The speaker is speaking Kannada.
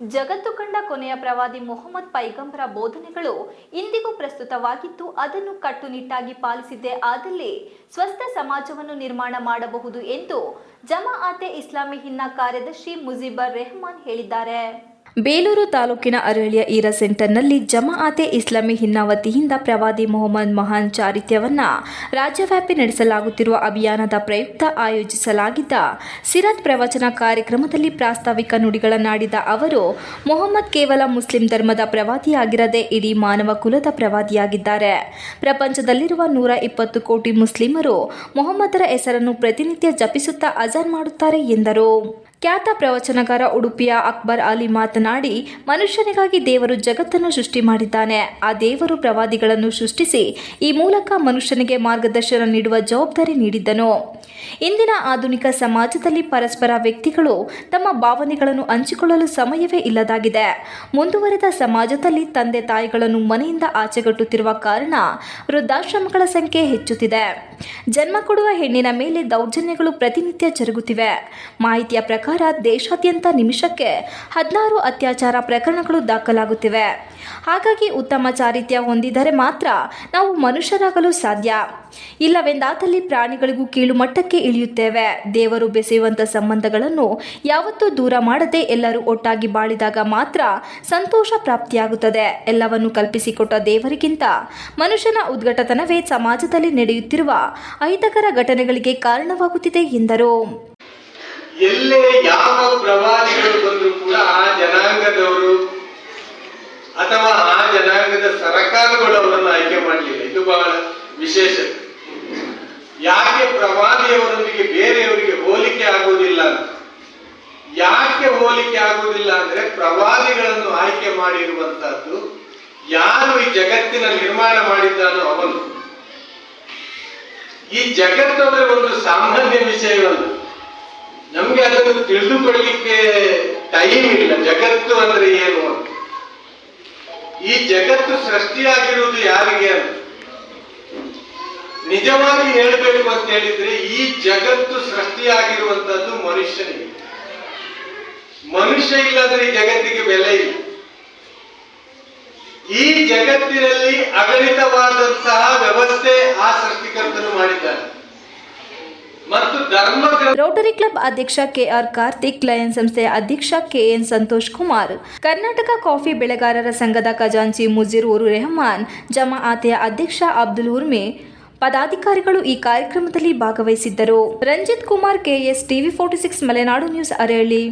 ಜಗತ್ತು ಕಂಡ ಕೊನೆಯ ಪ್ರವಾದಿ ಮೊಹಮ್ಮದ್ ಪೈಗಂಬರ ಬೋಧನೆಗಳು ಇಂದಿಗೂ ಪ್ರಸ್ತುತವಾಗಿದ್ದು ಅದನ್ನು ಕಟ್ಟುನಿಟ್ಟಾಗಿ ಪಾಲಿಸಿದ್ದೇ ಆದಲ್ಲಿ ಸ್ವಸ್ಥ ಸಮಾಜವನ್ನು ನಿರ್ಮಾಣ ಮಾಡಬಹುದು ಎಂದು ಜಮಾ ಆತೆ ಇಸ್ಲಾಮಿ ಹಿನ್ನ ಕಾರ್ಯದರ್ಶಿ ಮುಜಿಬರ್ ರೆಹಮಾನ್ ಹೇಳಿದ್ದಾರೆ. ಬೇಲೂರು ತಾಲೂಕಿನ ಅರಳಿಯ ಈರ ಸೆಂಟರ್ನಲ್ಲಿ ಜಮಾಅತೆ ಇಸ್ಲಾಮಿ ಹಿನ್ನಾವತಿಯಿಂದ ಪ್ರವಾದಿ ಮೊಹಮ್ಮದ್ ಮಹಾನ್ ಚಾರಿತ್ಯವನ್ನ ರಾಜ್ಯವ್ಯಾಪಿ ನಡೆಸಲಾಗುತ್ತಿರುವ ಅಭಿಯಾನದ ಪ್ರಯುಕ್ತ ಆಯೋಜಿಸಲಾಗಿದ್ದ ಸಿರತ್ ಪ್ರವಚನ ಕಾರ್ಯಕ್ರಮದಲ್ಲಿ ಪ್ರಾಸ್ತಾವಿಕ ನುಡಿಗಳನ್ನಾಡಿದ ಅವರು, ಮೊಹಮ್ಮದ್ ಕೇವಲ ಮುಸ್ಲಿಂ ಧರ್ಮದ ಪ್ರವಾದಿಯಾಗಿರದೆ ಇಡೀ ಮಾನವ ಕುಲದ ಪ್ರವಾದಿಯಾಗಿದ್ದಾರೆ. ಪ್ರಪಂಚದಲ್ಲಿರುವ ನೂರ ಇಪ್ಪತ್ತು ಕೋಟಿ ಮುಸ್ಲಿಮರು ಮೊಹಮ್ಮದರ ಹೆಸರನ್ನು ಪ್ರತಿನಿತ್ಯ ಜಪಿಸುತ್ತಾ ಅಜಾನ್ ಮಾಡುತ್ತಾರೆ ಎಂದರು. ಖ್ಯಾತ ಪ್ರವಚನಕಾರ ಉಡುಪಿಯ ಅಕ್ಬರ್ ಅಲಿ ಮಾತನಾಡಿ, ಮನುಷ್ಯನಿಗಾಗಿ ದೇವರು ಜಗತ್ತನ್ನು ಸೃಷ್ಟಿ ಮಾಡಿದ್ದಾನೆ. ಆ ದೇವರು ಪ್ರವಾದಿಗಳನ್ನು ಸೃಷ್ಟಿಸಿ, ಈ ಮೂಲಕ ಮನುಷ್ಯನಿಗೆ ಮಾರ್ಗದರ್ಶನ ನೀಡುವ ಜವಾಬ್ದಾರಿ ನೀಡಿದ್ದನು. ಇಂದಿನ ಆಧುನಿಕ ಸಮಾಜದಲ್ಲಿ ಪರಸ್ಪರ ವ್ಯಕ್ತಿಗಳು ತಮ್ಮ ಭಾವನೆಗಳನ್ನು ಹಂಚಿಕೊಳ್ಳಲು ಸಮಯವೇ ಇಲ್ಲದಾಗಿದೆ. ಮುಂದುವರೆದ ಸಮಾಜದಲ್ಲಿ ತಂದೆ ತಾಯಿಗಳನ್ನು ಮನೆಯಿಂದ ಆಚೆಗಟ್ಟುತ್ತಿರುವ ಕಾರಣ ವೃದ್ಧಾಶ್ರಮಗಳ ಸಂಖ್ಯೆ ಹೆಚ್ಚುತ್ತಿದೆ. ಜನ್ಮ ಕೊಡುವ ಹೆಣ್ಣಿನ ಮೇಲೆ ದೌರ್ಜನ್ಯಗಳು ಪ್ರತಿನಿತ್ಯ ಜರುಗುತ್ತಿವೆ. ಮಾಹಿತಿಯ ಪ್ರಕಾರ ದೇಶಾದ್ಯಂತ ನಿಮಿಷಕ್ಕೆ ಹದಿನಾರು ಅತ್ಯಾಚಾರ ಪ್ರಕರಣಗಳು ದಾಖಲಾಗುತ್ತಿವೆ. ಹಾಗಾಗಿ ಉತ್ತಮ ಚಾರಿತ್ಯ ಹೊಂದಿದರೆ ಮಾತ್ರ ನಾವು ಮನುಷ್ಯರಾಗಲು ಸಾಧ್ಯ. ಇಲ್ಲವೆಂದಾದಲ್ಲಿ ಪ್ರಾಣಿಗಳಿಗೂ ಕೀಳು ಮಟ್ಟಕ್ಕೆ ಇಳಿಯುತ್ತೇವೆ. ದೇವರು ಬೆಸೆಯುವಂಥ ಸಂಬಂಧಗಳನ್ನು ಯಾವತ್ತೂ ದೂರ ಮಾಡದೆ ಎಲ್ಲರೂ ಒಟ್ಟಾಗಿ ಬಾಳಿದಾಗ ಮಾತ್ರ ಸಂತೋಷ ಪ್ರಾಪ್ತಿಯಾಗುತ್ತದೆ. ಎಲ್ಲವನ್ನು ಕಲ್ಪಿಸಿಕೊಟ್ಟ ದೇವರಿಗಿಂತ ಮನುಷ್ಯನ ಉದ್ಘಟತನವೇ ಸಮಾಜದಲ್ಲಿ ನಡೆಯುತ್ತಿರುವ ಅಹಿತಕರ ಘಟನೆಗಳಿಗೆ ಕಾರಣವಾಗುತ್ತಿದೆ ಎಂದರು. ಎಲ್ಲೇ ಯಾವ ಪ್ರವಾದಿಗಳು ಬಂದರೂ ಕೂಡ ಆ ಜನಾಂಗದವರು ಅಥವಾ ಆ ಜನಾಂಗದ ಸರಕಾರಗಳು ಅವರನ್ನು ಆಯ್ಕೆ ಮಾಡಲಿಲ್ಲ. ಇದು ಬಹಳ ವಿಶೇಷ. ಯಾಕೆ ಪ್ರವಾದಿಯವರೊಂದಿಗೆ ಬೇರೆಯವರಿಗೆ ಹೋಲಿಕೆ ಆಗುವುದಿಲ್ಲ? ಯಾಕೆ ಹೋಲಿಕೆ ಆಗುವುದಿಲ್ಲ ಅಂದ್ರೆ ಪ್ರವಾದಿಗಳನ್ನು ಆಯ್ಕೆ ಮಾಡಿರುವಂತಹದ್ದು ಯಾರು ಈ ಜಗತ್ತಿನ ನಿರ್ಮಾಣ ಮಾಡಿದ್ದಾನೋ ಅವನು. ಈ ಜಗತ್ತಂದ್ರೆ ಒಂದು ಸಾಮಾನ್ಯ ವಿಷಯವಲ್ಲ. ನಮ್ಗೆ ಅದನ್ನು ತಿಳಿದುಕೊಳ್ಳಿಕ್ಕೆ ಟೈಮ್ ಇಲ್ಲ. ಜಗತ್ತು ಅಂದ್ರೆ ಏನು ಅಂತ. ಈ ಜಗತ್ತು ಸೃಷ್ಟಿಯಾಗಿರುವುದು ಯಾರಿಗೆ ಅಂತ. ನಿಜವಾಗಿ ಹೇಳಬೇಕು ಅಂತ ಹೇಳಿದ್ರೆ ಈ ಜಗತ್ತು ಸೃಷ್ಟಿಯಾಗಿರುವಂತದ್ದು ಮನುಷ್ಯನಿಗೆ. ಮನುಷ್ಯ ಇಲ್ಲದ್ರೆ ಈ ಜಗತ್ತಿಗೆ ಬೆಲೆ ಇಲ್ಲ. ಈ ಜಗತ್ತಿನಲ್ಲಿ ಅಗಣಿತವಾದಂತಹ ವ್ಯವಸ್ಥೆ ಆ ಸೃಷ್ಟಿಕರ್ತನು ರೋಟರಿ ಕ್ಲಬ್ ಅಧ್ಯಕ್ಷ ಕೆಆರ್ ಕಾರ್ತಿಕ್ ಲಯನ್ ಸಂಸ್ಥೆಯ ಅಧ್ಯಕ್ಷ ಕೆಎನ್ ಸಂತೋಷ್ ಕುಮಾರ್, ಕರ್ನಾಟಕ ಕಾಫಿ ಬೆಳೆಗಾರರ ಸಂಘದ ಖಜಾಂಚಿ ಮುಜೀರ್ ಉರು ರೆಹಮಾನ್ ಜಮಾಅತೆಯ ಅಧ್ಯಕ್ಷ ಅಬ್ದುಲ್ ಉರ್ಮೆ ಪದಾಧಿಕಾರಿಗಳು ಈ ಕಾರ್ಯಕ್ರಮದಲ್ಲಿ ಭಾಗವಹಿಸಿದ್ದರು. Ranjith Kumar, KS TV forty six, Malenadu news ಅರಳಿ